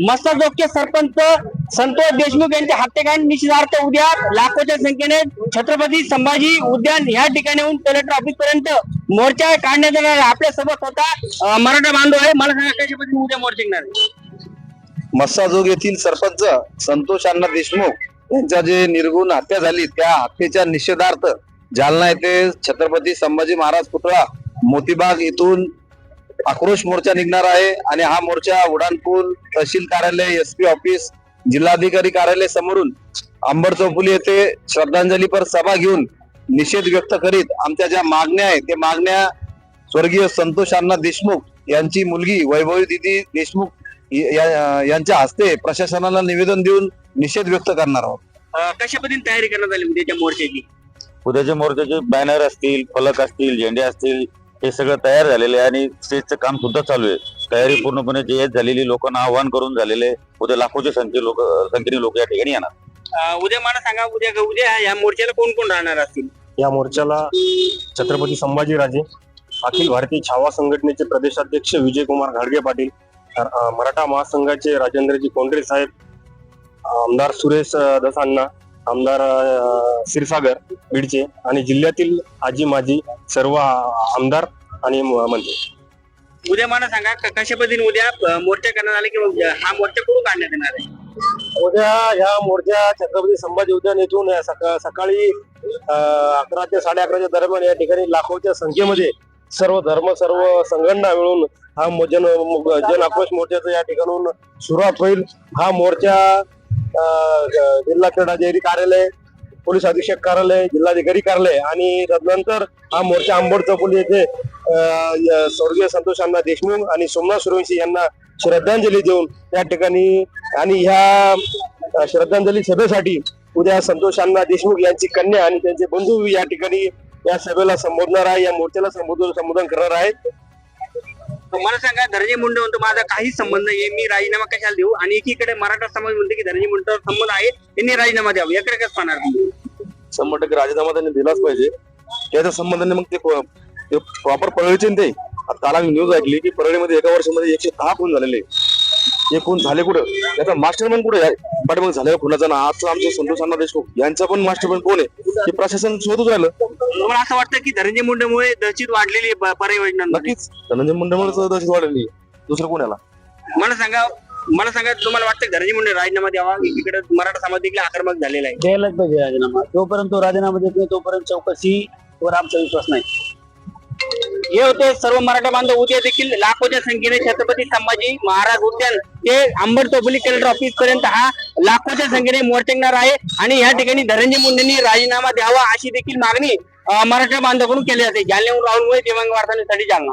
मस्ताजोगचे सरपंच संतोष देशमुख यांच्या हत्येकांड निषेधार्थ उद्या लाखोच्या संख्येने छत्रपती संभाजी उद्यान या ठिकाणीहून कलेक्टर ऑफिस पर्यंत मोर्चा काढण्यात येणार आपल्यासोबत होता मराठा बांधव आहे. मला सांगा कशापती उद्या मोर्चा निघणार मस्साजोग येथील सरपंच संतोष अण्णा देशमुख यांच्या जे निर्गुण हत्या झाली त्या हत्येच्या निषेधार्थ जालना येथे छत्रपती संभाजी महाराज पुतळा मोतीबाग येथून आक्रोश मोर्चा निघणार आहे आणि हा मोर्चा उडानपूल तहसील कार्यालय एस पी ऑफिस जिल्हाधिकारी कार्यालय समोरून अंबड चौफुली येथे श्रद्धांजलीपर सभा घेऊन निषेध व्यक्त करीत आमच्या ज्या मागण्या आहेत त्या मागण्या स्वर्गीय संतोष अण्णा देशमुख यांची मुलगी वैभवी दिदी देशमुख यांच्या हस्ते प्रशासनाला निवेदन देऊन निषेध व्यक्त करणार आहोत. कशा पद्धतीने तयारी करण्यात आली उद्याच्या मोर्चाची? उद्याच्या मोर्चाचे बॅनर असतील फलक असतील झेंडे असतील हे सगळं तयार झालेले आहे आणि स्टेजचं काम सुद्धा चालू आहे. तयारी पूर्णपणे जे झालेली लोकांना आव्हान करून झालेले. उद्या लाखोच्या संख्ये लोक संख्येने लोक या ठिकाणी येणार. अं, उद्या मला सांगा उद्या उद्या या मोर्चाला कोण कोण राहणार असतील? या मोर्चाला छत्रपती संभाजीराजे अखिल भारतीय छावा संघटनेचे प्रदेशाध्यक्ष विजयकुमार घाडगे पाटील अ, मराठा महासंघाचे राजेंद्रजी कोंडरे साहेब आमदार सुरेश अ, दसांना आमदार क्षीरसागर बीडचे आणि जिल्ह्यातील आजी माजी सर्व आमदार आणि मंत्री. उद्या मला सांगा कशा पद्धतीने उद्या मोर्चा करण्यात आला किंवा हा मोर्चा कुठून काढण्यात येणार आहे? उद्या ह्या मोर्चा छत्रपती संभाजी उद्यान येथून सका- सकाळी अकरा ते साडे अकराच्या दरम्यान या ठिकाणी लाखोच्या संख्येमध्ये सर्व धर्म सर्व संघटना मिळून हा मो- जन जन आक्रोश मोर्चाचं या ठिकाणून सुरुवात होईल. हा मोर्चा जिल्हा क्रीडाधिकारी कार्यालय पोलीस अधीक्षक कार्यालय जिल्हाधिकारी कार्यालय आणि तदनंतर हा मोर्चा आंबोड चौफुली येथे स्वर्गीय संतोष अण्णा देशमुख आणि सोमनाथ सूर्यवंशी यांना श्रद्धांजली देऊन त्या ठिकाणी आणि ह्या श्रद्धांजली सभेसाठी उद्या संतोष अण्णा देशमुख यांची कन्या आणि त्यांचे बंधू या ठिकाणी या सभेला संबोधणार आहे या मोर्चाला संबोधन संबोधन करणार आहेत मला सांगा धनंजय मुंडे म्हणतो माझा काहीच संबंध आहे मी राजीनामा कशाला देऊ? आणि एकीकडे मराठा समाज म्हणते की धनंजय मुंडेवर संबंध आहे त्यांनी राजीनामा द्यावा. याकडे कसं पाहणार शंभर टक्के राजीनामा त्यांनी दिलाच पाहिजे. त्याच्या संबंधाने मग ते प्रॉपर परळीचे ते. आता काल आम्ही न्यूज ऐकली की परळीमध्ये एका वर्षामध्ये एकशे दहा खून झालेले. हे खून झाले कुठं? त्याचा मास्टरमॅन कुठे आहे? पाठीमाग झालेल्या खुनाचा ना आज आमचे संतोष अण्णा देशमुख यांचा पण मास्टरमॅन कोण आहे? हे प्रशासन शोधूच राहिलं. तुम्हाला असं वाटतं की धनंजय मुंडेमुळे दहशत वाढलेली आहे योजनांमध्ये नक्कीच. धनंजय मुंडेमुळे दहशत वाढलेली आहे. दुसरं कोणाला मला सांगा मला सांगा तुम्हाला वाटतं की धनंजय मुंडे राजीनामा द्यावा? एकीकडे मराठा समाज देखील आक्रमक झालेला आहे. द्यायलाच पाहिजे राजीनामा. जोपर्यंत तो राजीनामा देत नाही तोपर्यंत चौकशीवर आमचा विश्वास नाही. हे होते सर्व मराठा बांधव. उद्या देखील लाखोच्या संख्येने छत्रपती संभाजी महाराज उद्यान ते अंबर चौफुली कलेक्टर ऑफिस पर्यंत हा लाखोच्या संख्येने मोर्चा आहे. आणि या ठिकाणी धनंजय मुंडेंनी राजीनामा द्यावा अशी देखील मागणी मराठा बांधवाकडून केली जाते. जालन्याहून राहुल मुळे दिव्यांग वार्तांसाठी जालना.